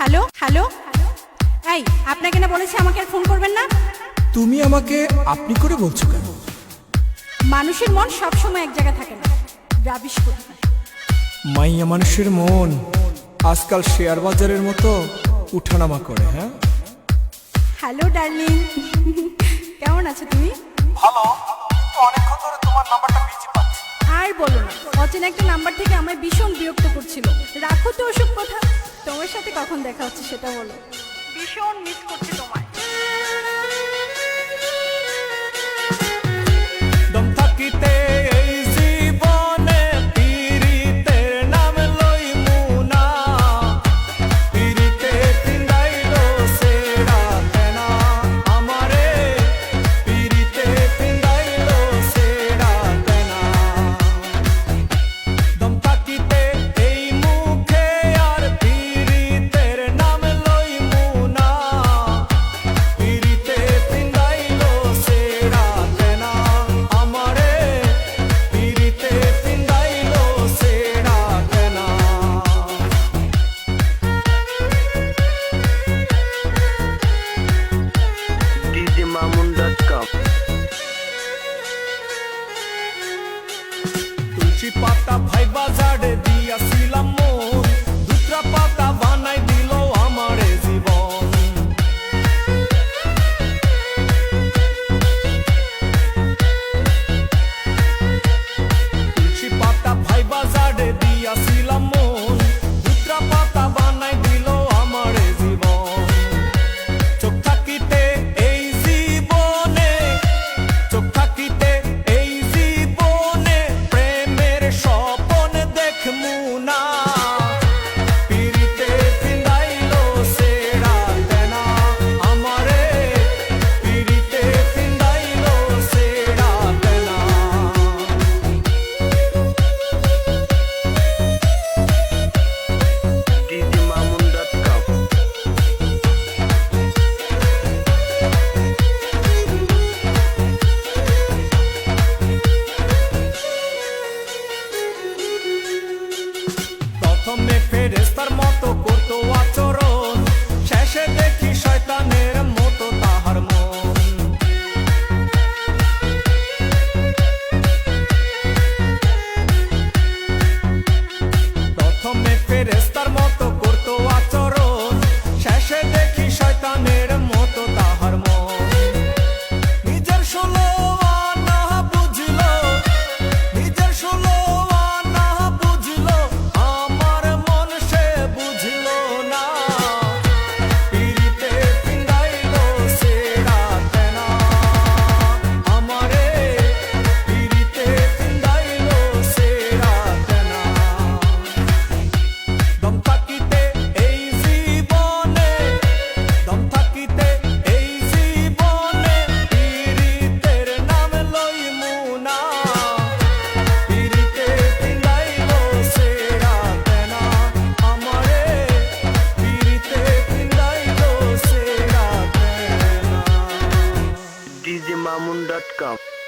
Hello hello. এই আপনাকে না বলেছি আমাকে আর ফোন করবেন না? তুমি আমাকে আপনি করে বলছো কেন? মানুষের মন সবসময় এক জায়গায় থাকে না। রাবিশ করে। মাইয়া মানুষের মন আজকাল শেয়ার বাজারের মতো উঠানামা করে হ্যাঁ? Hello darling. কেমন আছো তুমি? ভালো। কিন্তু অনেকক্ষণ ধরে তোমার নাম্বারটা বিজি পাচ্ছি। আর বলো না অচেনা একটা নাম্বার থেকে আমায় ভীষণ বিরক্ত করছিল। রাখো তো ওসব কথা। তোমার সাথে কখন দেখা হচ্ছে সেটা বলো। ভীষণ মিস করছি তোমায় পাতা ভাইবা ফেরেস্তার মতো করতো mamun.com.